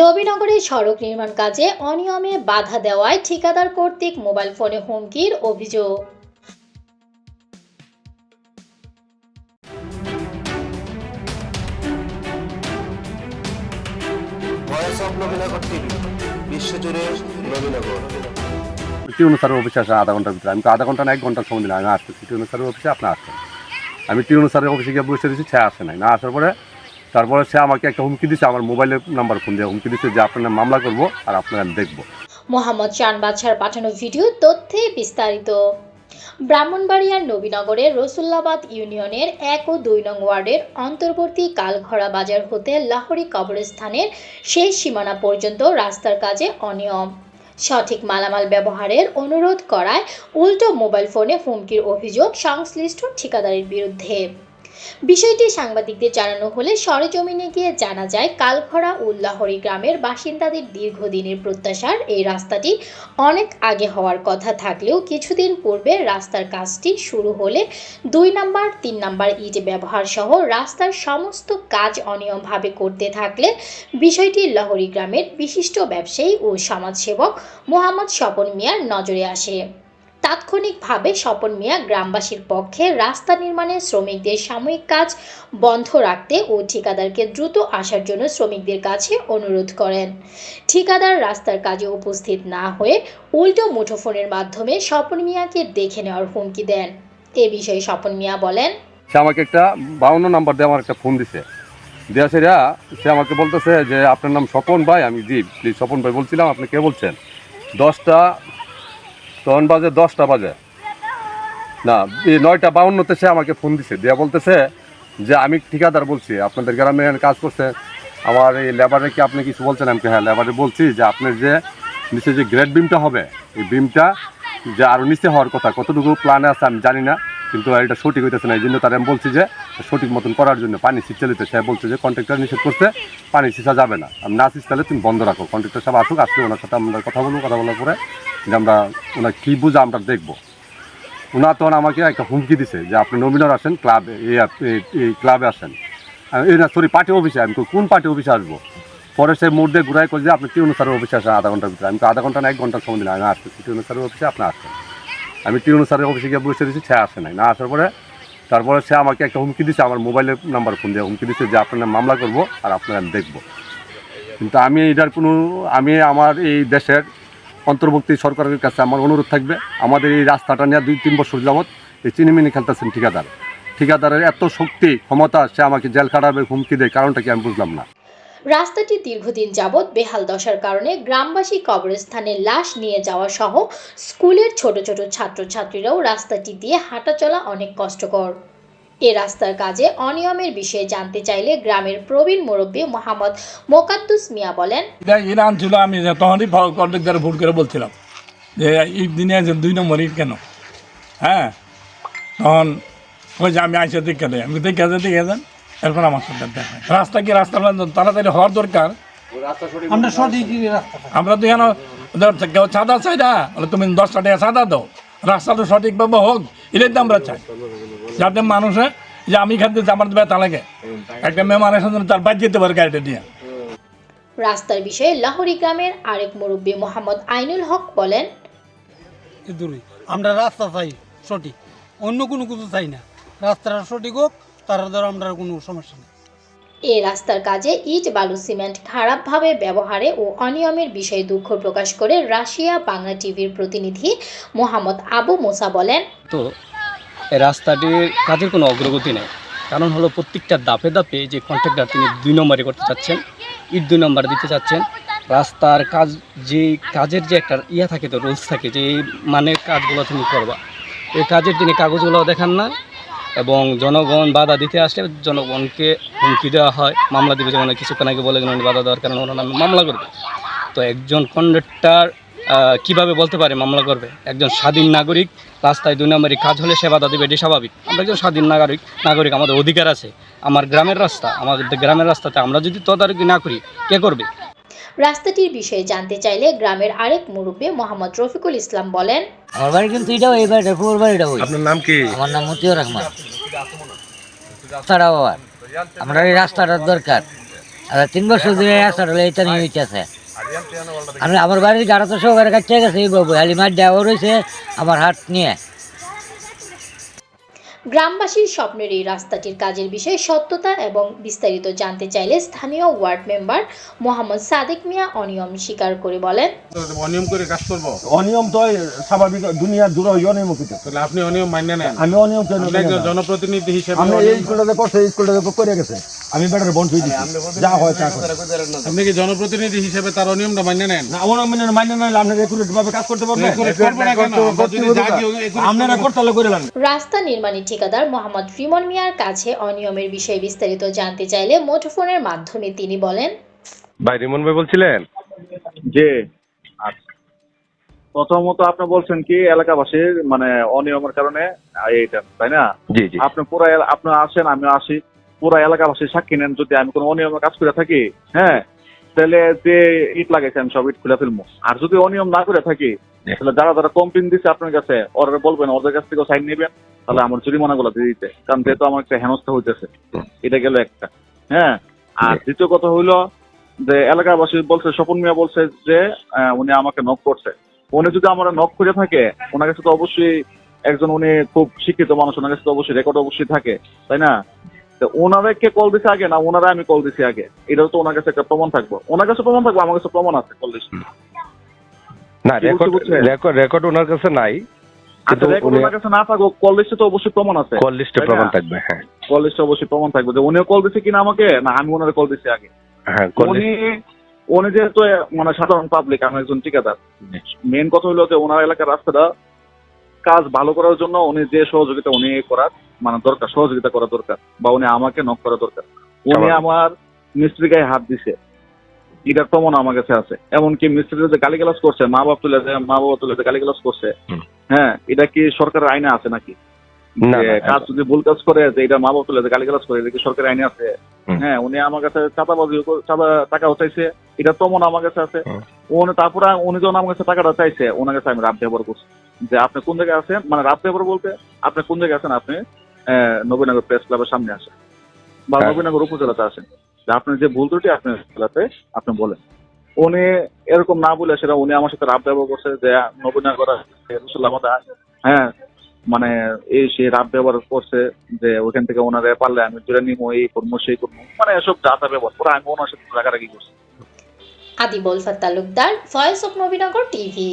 নবীনগরে সড়ক নির্মাণ কাজে অনিয়মে বাধা দেওয়ায় ঠিকাদার কর্তৃক মোবাইল ফোনে হুমকির অভিযোগ। বিশ্বজুড়ে নবীনগর। টিউনু স্যারের অফিসে আসে আধা ঘণ্টার ভিতরে। আমি তো আধা ঘণ্টা না এক ঘণ্টার সময় দিলাম। আমি আসতেছি টিউনু স্যারের অফিসে আপনি আসছেন। আমি টিউনু স্যারের অফিসে গিয়ে বসে দিয়েছি সে আসে নাই। না আসার পরে তারপরে সে আমাকে একটা হুমকি দিচ্ছে আমার মোবাইলের নাম্বার ফোন দিয়ে হুমকি দিচ্ছে যে আপনার মামলা করব আর আপনার আমি দেখব। মোহাম্মদ চান বাদশার পাঠানো ভিডিও তথ্যে বিস্তারিত। ব্রাহ্মণবাড়িয়ার নবীনগরের রসুল্লাবাদ ইউনিয়নের এক ও দুই নং ওয়ার্ডের অন্তর্বর্তী কালঘরা বাজার হতে লাহোরি কবরস্থানের শেষ সীমানা পর্যন্ত রাস্তার কাজে অনিয়ম। সঠিক মালামাল ব্যবহারের অনুরোধ করায় উল্টো মোবাইল ফোনে হুমকির অভিযোগ সংশ্লিষ্ট ঠিকাদারের বিরুদ্ধে। বিষয়টি সাংবাদিকদের জানানো হলে সরেজমিনে গিয়ে জানা যায় কালখরা উল্লাহরি গ্রামের বাসিন্দাদের দীর্ঘদিনের প্রত্যাশার এই রাস্তাটি অনেক আগে হওয়ার কথা থাকলেও কিছুদিন পূর্বে রাস্তার কাজটি শুরু হলে দুই নাম্বার, তিন নাম্বার ইট ব্যবহার সহ রাস্তার সমস্ত কাজ অনিয়মভাবে করতে থাকলে বিষয়টি লাহরি গ্রামের বিশিষ্ট ব্যবসায়ী ও সমাজসেবক মোহাম্মদ স্বপন মিয়ার নজরে আসে। তাৎক্ষণিকভাবে স্বপন মিয়া গ্রামবাসীর পক্ষে রাস্তা নির্মাণে শ্রমিকদের সাময়িক কাজ বন্ধ রাখতে ও ঠিকাদারকে দ্রুত আসার জন্য শ্রমিকদের কাছে অনুরোধ করেন। ঠিকাদার রাস্তার কাজে উপস্থিত না হয়ে উল্টো মুঠোফোনের মাধ্যমে স্বপন মিয়াকে দেখে নেওয়ার হুমকি দেন। এ বিষয়ে স্বপন মিয়া বলেন, সে আমাকে একটা বাউন্ন নাম্বার দিয়ে আমার একটা ফোন দিছে। দেওয়া সেরা সে আমাকে বলতেছে যে, আপনার নাম স্বপন ভাই, আমি জি প্লিজ স্বপন ভাই বলছিলাম, আপনি কে বলছেন? দশটা তখন বাজে দশটা বাজে। না, এই নয়টা বাউন্নতে সে আমাকে ফোন দিছে, দেয়া বলতেছে যে, আমি ঠিকাদার বলছি, আপনাদের গ্রামে কাজ করছে। আমার এই লেবারে কি আপনি কিছু বলছেন? আমি হ্যাঁ লেবারে বলছি যে, আপনার যে নিচে যে গ্রেড বিমটা হবে, এই বিমটা যে আরও নিচে হওয়ার কথা, কতটুকু প্ল্যানে আছে আমি জানি না, কিন্তু এটা সঠিক হইতেছে না। এই জন্য তার আমি বলছি যে, সঠিক মতন করার জন্য পানি সিঁচালিতে সে বলছে যে কন্ট্রাক্টর নিষেধ করছে, পানি সিঁচা যাবে না। আমি না সিঁচালে তুমি বন্ধ রাখো। কন্ট্রাক্টর সব আসুক আসলে ওনার সাথে আমরা কথা বলব, কথা বলার পরে যে আমরা ওনার কী বুঝা আমরা দেখব। ওনার তখন আমাকে একটা হুমকি দিছে যে আপনি নমিনার আসেন ক্লাবে এই ক্লাবে আসেন। এই না সরি পার্টি অফিসে আমি কোন পার্টি অফিসে আসব? পরে সে দিয়ে ঘুরাই করে যে আপনি টিউনু স্যারের অফিসে আসেন আধা ঘণ্টার ভিতরে। আমি তো আধা ঘণ্টা না, এক ঘণ্টার সময় দিলাম। আমি আসতেছি টিউনু অফিসে আপনি আসছেন আমি টিউনু স্যারের অফিসে গিয়ে বসে দিয়েছি সে আসে নাই। না আসার পরে, তারপরে সে আমাকে একটা হুমকি দিচ্ছে আমার মোবাইলের নাম্বার ফোন দিয়ে হুমকি দিচ্ছে যে আপনার মামলা করব আর আপনার আমি দেখব। কিন্তু আমি এটার কোনো, আমি আমার এই দেশের অন্তর্বর্তী সরকারের কাছে আমার অনুরোধ থাকবে, আমাদের এই রাস্তাটা নিয়ে দুই, তিন বছর যাবৎ এই চিনিমিনি খেলতেছেন ঠিকাদার। ঠিকাদারের এত শক্তি, ক্ষমতা, সে আমাকে জেল খাটাবে, হুমকি দেয়, কারণটা কি আমি বুঝলাম না। রাস্তাটি দীর্ঘদিন যাবৎ বেহাল দশার কারণে গ্রামবাসী কবরস্থানে লাশ নিয়ে যাওয়া সহ স্কুলের ছোট ছোট ছাত্রছাত্রীরাও রাস্তাটি দিয়ে হাঁটা চলা অনেক কষ্টকর। এ রাস্তার কাজে অনিয়মের বিষয়ে জানতে চাইলে গ্রামের প্রবীণ মুরব্বী মোহাম্মদ মোকাদ্দুস মিয়া বলেন ইরান ছিল আমি তখনই কন্ট্রাক্টার ভুল করে বলছিলাম যে ঈদ দিনে যে দুই নম্বর ঈদ কেন? হ্যাঁ? তখন ওই যে আমি আইসে দেখে দেয় আমি দেখে দেয় দেখে দেন এরপর আমার সাথে দেখা। হয়। রাস্তা কি রাস্তা তাড়াতাড়ি হওয়ার দরকার। আমরা সঠিক আমরা তো এখানে কেউ সাদা চাই না। তুমি দশটা টাকা সাদা দাও। রাস্তাটা সঠিকভাবে হোক এটাই তো আমরা চাই। যাতে মানুষে যে আমি খাদ্য আমার ব্যথা লাগে। একটা মেহমান এসে তার বাদ যেতে পারে গাড়িটা নিয়ে। রাস্তার বিষয়ে লাহোরি গ্রামের আরেক মুরব্বী মোহাম্মদ আইনুল হক বলেন দূরে আমরা রাস্তা চাই সঠিক অন্য কোনো কিছু চাই না। রাস্তাটা সঠিক হোক তারা ধর আমরা কোনো সমস্যা নেই। এ রাস্তার কাজে ইট বালু সিমেন্ট খারাপভাবে ব্যবহারে ও অনিয়মের বিষয়ে দুঃখ প্রকাশ করে রাশিয়া বাংলা টিভির প্রতিনিধি মোহাম্মদ আবু মোসা বলেন তো রাস্তাটির কাজের কোনো অগ্রগতি নেই। কারণ হলো প্রত্যেকটা দাপে দাপে যে কন্ট্রাক্টর তিনি দুই নম্বরে করতে চাচ্ছেন ইট দুই নম্বর দিতে চাচ্ছেন। রাস্তার কাজ, যে কাজের যে একটা ইয়া থাকে তো রুলস থাকে, যে মানের কাজগুলো তুমি করবা। এই কাজের তিনি কাগজগুলো দেখান না এবং জনগণ বাধা দিতে আসলে জনগণকে হুমকি দেওয়া হয়। মামলা দিবে যেমন কিছুক্ষণ আগে বলে গেলেন বাধা দেওয়ার কারণে ওনার নামে মামলা করবে। তো একজন কন্ডাক্টর কীভাবে বলতে পারে মামলা করবে? একজন স্বাধীন নাগরিক রাস্তায় দুই নম্বরই কাজ হলে সেবা দেবে এটি স্বাভাবিক। আমরা একজন স্বাধীন নাগরিক নাগরিক আমাদের অধিকার আছে। আমার গ্রামের রাস্তা আমাদের গ্রামের রাস্তাতে আমরা যদি তদারকি না করি কে করবে? রাস্তাটির বিষয়ে জানতে চাইলে গ্রামের আরেক মুরব্বী মোহাম্মদ রফিকুল ইসলাম বলেন আমার বাড়ি কিন্তু এটাও এই বাড়িটা পুরো বাড়িটা ওই আপনার নাম কি? আমার নাম মতিউর রহমান। রাস্তাটা আমরা এই রাস্তাটার দরকার। আর তিন বছর ধরে রাস্তাটা এটা নিয়ে হইতেছে। আমি আমার বাড়ির গাড়া তো সবার কাছে গেছে এই বাবু হালিমার দেওয়া রয়েছে আমার হাত নিয়ে। গ্রামবাসীর স্বপ্নের এই রাস্তাটির কাজের বিষয়ে সত্যতা এবং বিস্তারিত জানতে চাইলে স্থানীয় ওয়ার্ড মেম্বার মোহাম্মদ সাদেক মিয়া অনিয়ম স্বীকার করে বলেন। অনিয়ম করে কাজ করব? অনিয়ম তো স্বাভাবিক দুনিয়ার দূর অনিয়মিত তাহলে আপনি অনিয়ম মান্য নেন। আমি অনিয়ম কেন জনপ্রতিনিধি হিসেবে আমি এই স্কুলটাতে করছে এই স্কুলটাতে করে গেছে। আমি বেটার বন্ধ হয়ে দিচ্ছি যা হয় তা আপনি কি জনপ্রতিনিধি হিসেবে তার অনিয়মটা মান্য নেন? না আমার মানে মাইনে না আপনারা একুরেট ভাবে কাজ করতে পারবেন? একুরেট করব না কেন? আমরা যদি যা দিই, একুরেট আপনারা করতে হলে করে নেন রাস্তা নির্মাণী ঠিকাদার মোহাম্মদ রিমন মিয়ার কাছে অনিয়মের বিষয়ে বিস্তারিত জানতে চাইলে মুঠোফোনের মাধ্যমে তিনি বলেন ভাই রিমন ভাই বলছিলেন? যে। প্রথমত আপনি বলছেন কি এলাকাবাসীর মানে অনিয়মের কারণে এইটা তাই না? জি জি। আপনি পুরো আপনি আসেন আমি আসি। পুরো এলাকাবাসী সাক্ষী নেন যদি আমি কোনো অনিয়মের কাজ করে থাকি হ্যাঁ তাহলে যে ইট লাগাইছে আমি সব ইট খুলে ফেলব আর যদি অনিয়ম না করে থাকি তাহলে যারা যারা কমপ্লেন দিচ্ছে আপনার কাছে ওরা বলবেন ওদের কাছ থেকে সাইন নেবেন তাহলে আমার জরিমানা গুলো দিয়ে দিতে। কারণ যেহেতু আমার একটা হেনস্থা হইতেছে এটা গেল একটা হ্যাঁ। আর দ্বিতীয় কথা হইল যে এলাকাবাসী বলছে স্বপন মিয়া বলছে যে উনি আমাকে নক করছে। উনি যদি আমার নক করে থাকে ওনার কাছে তো অবশ্যই একজন উনি খুব শিক্ষিত মানুষ ওনার কাছে তো অবশ্যই রেকর্ড অবশ্যই থাকে তাই না? তো ওনারা কে কল দিছে আগে না ওনারা আমি কল দিছি আগে? এটাও তো ওনার কাছে একটা প্রমাণ থাকব। ওনার কাছে প্রমাণ থাকব আমার কাছে প্রমাণ আছে কল দিছি না রেকর্ড রেকর্ড রেকর্ড ওনার কাছে নাই কিন্তু আচ্ছা উনি ওনার কাছে না থাকব কল লিস্টে তো অবশ্যই প্রমাণ আছে। কল লিস্টে প্রমাণ থাকবে হ্যাঁ। কল লিস্টে অবশ্যই প্রমাণ থাকবে। যে উনিও কল দিছে কিনা আমাকে? না আমি ওনারে কল দিছি আগে। হ্যাঁ উনি উনি যেহেতু মানে সাধারণ পাবলিক আমি একজন ঠিকাদার। মেন কথা হলো যে ওনার এলাকার রাস্তাটা কাজ ভালো করার জন্য উনি যে সহযোগিতা উনি করার মানে দরকার সহযোগিতা করা দরকার বা উনি আমাকে নক করা দরকার। উনি আমার মিস্ত্রি গায়ে হাত দিছে। এটার প্রমাণ আমার কাছে আছে। এমনকি মিস্ত্রি যে গালিগালাজ করছে মা বাপ তুলে মা বাবা তুলে গালিগালাজ করছে হ্যাঁ এটা কি সরকারের আইনে আছে নাকি? কাজ যদি ভুল কাজ করে যে এটা মা বাপ তুলে গালিগালাজ করে এটা কি সরকারের আইনে আছে? হ্যাঁ উনি আমার কাছে চাঁদাবাজি চাঁদা টাকা চাইছে এটা প্রমাণ আমার কাছে আছে। উনি তারপরে উনি যখন আমার কাছে টাকাটা চাইছে ওনার কাছে আমি রাত ব্যবহার করছি। যে আপনি কোন জায়গায় আছেন? মানে রাত ব্যবহার বলতে আপনি কোন জায়গায় আছেন? আপনি নবীনগর প্রেস ক্লাবের সামনে আসেন বা হ্যাঁ। নবীনগর উপজেলাতে আসেন। যে আপনার যে ভুল ত্রুটি আপনি জেলাতে আপনি বলেন। উনি এরকম না বলে সেটা উনি আমার সাথে রাত ব্যবহার করছে যে নবীনগর রসুল্লাহ হ্যাঁ মানে এই সে রাত ব্যবহার করছে যে ওইখান থেকে ওনারে পারলে আমি জুড়ে নিবো এই করব সেই করব মানে এসব যাতা ব্যবহার করে আমি ওনার সাথে রাগারাগি করছি। Adibal Talukdar voice of Nabinagar TV